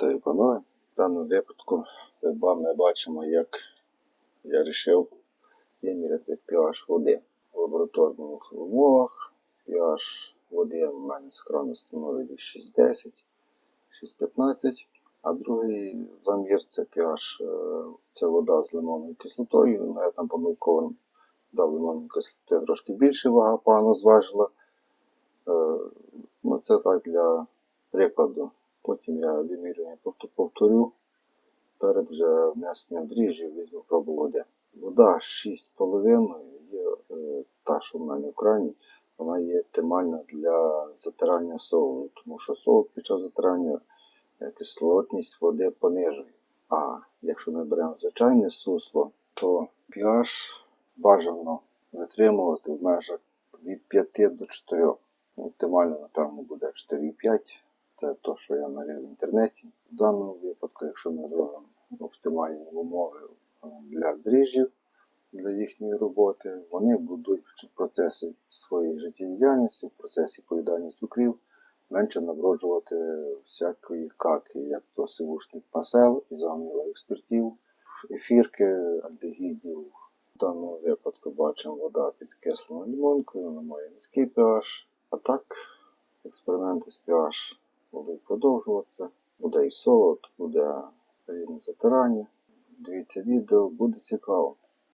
Вітаю, панове. В даному випадку ми бачимо, як я вирішив виміряти pH води в лабораторних умовах. pH води в мене скромно становить 6,10, 6,15, а другий замір це pH, е, це вода з лимонною кислотою. Ну, я там помилково дав лимонної кислоти трошки більше, вага погано зважила. Е, Ну, це так для прикладу. Потім я вимірювання повтор- повторю. Перед вже внесенням дріжджів візьму пробу води. Вода 6,5 є е, та, що в мене в крані, вона є оптимальна для затирання солоду, тому що солод під час затирання е, кислотність води понижує. А якщо ми беремо звичайне сусло, то pH бажано витримувати в межах від 5 до 4. Ну, Оптимально, напевно, буде 4,5. Це те, що я навів в інтернеті. В даному випадку, якщо ми зробимо оптимальні умови е, для дріжджів, для їхньої роботи, вони будуть в процесі своєї життєдіяльності, в процесі поїдання цукрів, менше наброджувати всякої каки, як то сивушних масел, ізомілових спиртів, ефірки, альдегідів. В даному випадку бачимо вода підкислена лимонкою, вона має низький pH. А так, експерименти з pH будуть продовжуватися. Буде і солод, буде різне затирання. Дивіться відео, буде цікаво.